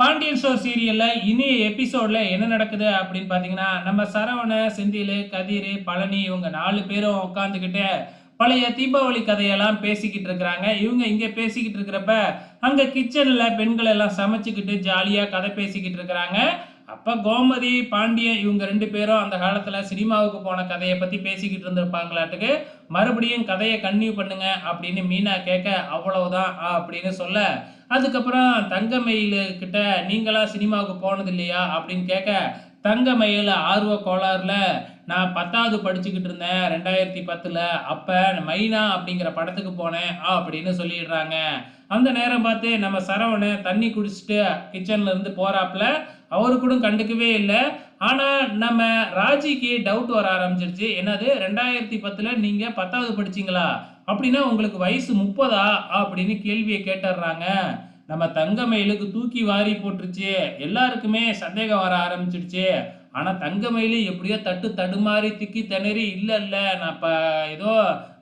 Pandian show சீரியலில் இனி எபிசோடில் என்ன நடக்குது அப்படின்னு பார்த்தீங்கன்னா நம்ம சரவண செந்தில் கதிர் பழனி இவங்க நாலு பேரும் உட்காந்துக்கிட்டு பழைய தீபாவளி கதையெல்லாம் பேசிக்கிட்டு இருக்கிறாங்க. இவங்க இங்கே பேசிக்கிட்டு இருக்கிறப்ப அங்கே கிச்சனில் பெண்கள் எல்லாம் சமைச்சிக்கிட்டு ஜாலியாக கதை பேசிக்கிட்டு இருக்கிறாங்க. அப்போ கோமதி பாண்டியன் இவங்க ரெண்டு பேரும் அந்த காலத்தில் சினிமாவுக்கு போன கதையை பற்றி பேசிக்கிட்டு இருந்திருப்பாங்களாட்டுக்கு மறுபடியும் கதையை கன்டினியூ பண்ணுங்க அப்படின்னு மீனா கேட்க அவ்வளவுதான் அப்படின்னு சொல்ல அதுக்கப்புறம் தங்கமயில் கிட்ட நீங்களா சினிமாவுக்கு போனது இல்லையா? அப்படின்னு கேட்க தங்கமயில் ஆர்வ கோளாறுல நான் பத்தாவது படிச்சுக்கிட்டு இருந்தேன் ரெண்டாயிரத்தி பத்தில். அப்போ மைனா அப்படிங்கிற படத்துக்கு போனேன் அப்படின்னு சொல்லிடுறாங்க. அந்த நேரம் பார்த்து நம்ம சரவணை தண்ணி குடிச்சிட்டு கிச்சன்ல இருந்து போறாப்புல அவரு கூட கண்டுக்கவே இல்லை. ஆனால் நம்ம ராஜிக்கு டவுட் வர ஆரம்பிச்சிருச்சு. என்னது? ரெண்டாயிரத்தி பத்தில் நீங்கள் பத்தாவது படிச்சீங்களா? அப்படின்னா உங்களுக்கு வயசு முப்பதா? அப்படின்னு கேள்வியை கேட்டுடுறாங்க நம்ம தங்கமயிலுக்கு தூக்கி வாரி போட்டுருச்சு. எல்லாருக்குமே சந்தேகம் வர ஆரம்பிச்சிடுச்சு ஆனால் தங்கமயிலு எப்படியோ தட்டு தடுமாறி திக்கி திணறி இல்லை இல்லை நான் இப்போ ஏதோ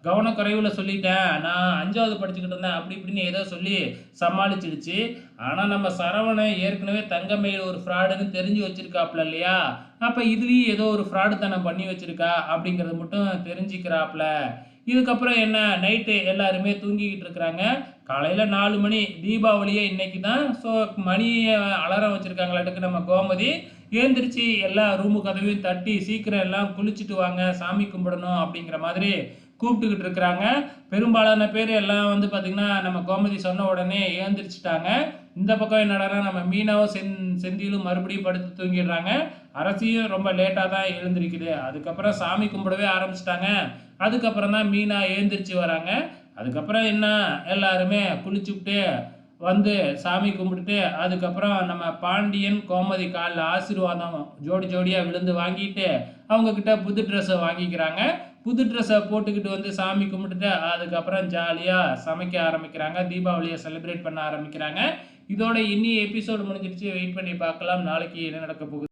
கவனக்குறைவில் சொல்லிட்டேன். நான் அஞ்சாவது படிச்சுக்கிட்டு இருந்தேன். அப்படி இப்படின்னு ஏதோ சொல்லி சமாளிச்சிடுச்சு. ஆனால் நம்ம சரவணன் ஏற்கனவே தங்கமயில் ஒரு ஃப்ராடுன்னு தெரிஞ்சு வச்சுருக்காப்புல இல்லையா? அப்போ இதுலேயும் ஏதோ ஒரு ஃப்ராடு தனம் பண்ணி வச்சிருக்கா அப்படிங்கிறது மட்டும் தெரிஞ்சுக்கிறாப்புல இதுக்கப்புறம் என்ன? நைட்டு எல்லாருமே தூங்கிக்கிட்டு இருக்கிறாங்க. காலையில் நாலு மணி தீபாவளியே இன்னைக்கு தான். ஸோ மணியை அலாரம் வச்சுருக்காங்களாட்டுக்கு நம்ம கோமதி. எழுந்திரிச்சு எல்லா ரூமு கதவையும் தட்டி சீக்கிரம் எல்லாம் குளிச்சுட்டு வாங்க சாமி கும்பிடணும் அப்படிங்கிற மாதிரி கூப்பிட்டுக்கிட்டு இருக்கிறாங்க. பெரும்பாலான பேர் எல்லாம் வந்து பார்த்திங்கன்னா நம்ம கோமதி சொன்ன உடனே ஏந்திரிச்சிட்டாங்க. இந்த பக்கம் என்னடா நம்ம மீனவும் செந் செந்தியிலும் மறுபடியும் படுத்து தூங்கிடுறாங்க. அரசியும் ரொம்ப லேட்டாக தான் எழுந்திருக்குது. அதுக்கப்புறம் சாமி கும்பிடவே ஆரம்பிச்சிட்டாங்க. அதுக்கப்புறம் தான் மீனா ஏந்திரிச்சு வராங்க. அதுக்கப்புறம் என்ன? எல்லாருமே குளிச்சுவிட்டு வந்து சாமி கும்பிட்டுட்டு அதுக்கப்புறம் நம்ம பாண்டியன் கோமதி காலில் ஆசீர்வாதம் ஜோடி ஜோடியாக விழுந்து வாங்கிட்டு அவங்கக்கிட்ட புது ட்ரெஸ்ஸை வாங்கிக்கிறாங்க. புது ட்ரெஸ்ஸை போட்டுக்கிட்டு வந்து சாமி கும்பிட்டுட்டு அதுக்கப்புறம் ஜாலியாக சமைக்க ஆரம்பிக்கிறாங்க. தீபாவளியை செலிப்ரேட் பண்ண ஆரம்பிக்கிறாங்க. இதோட இன்னி எபிசோடு முடிஞ்சிருச்சு வெயிட் பண்ணி பார்க்கலாம். நாளைக்கு என்ன நடக்க போகுது?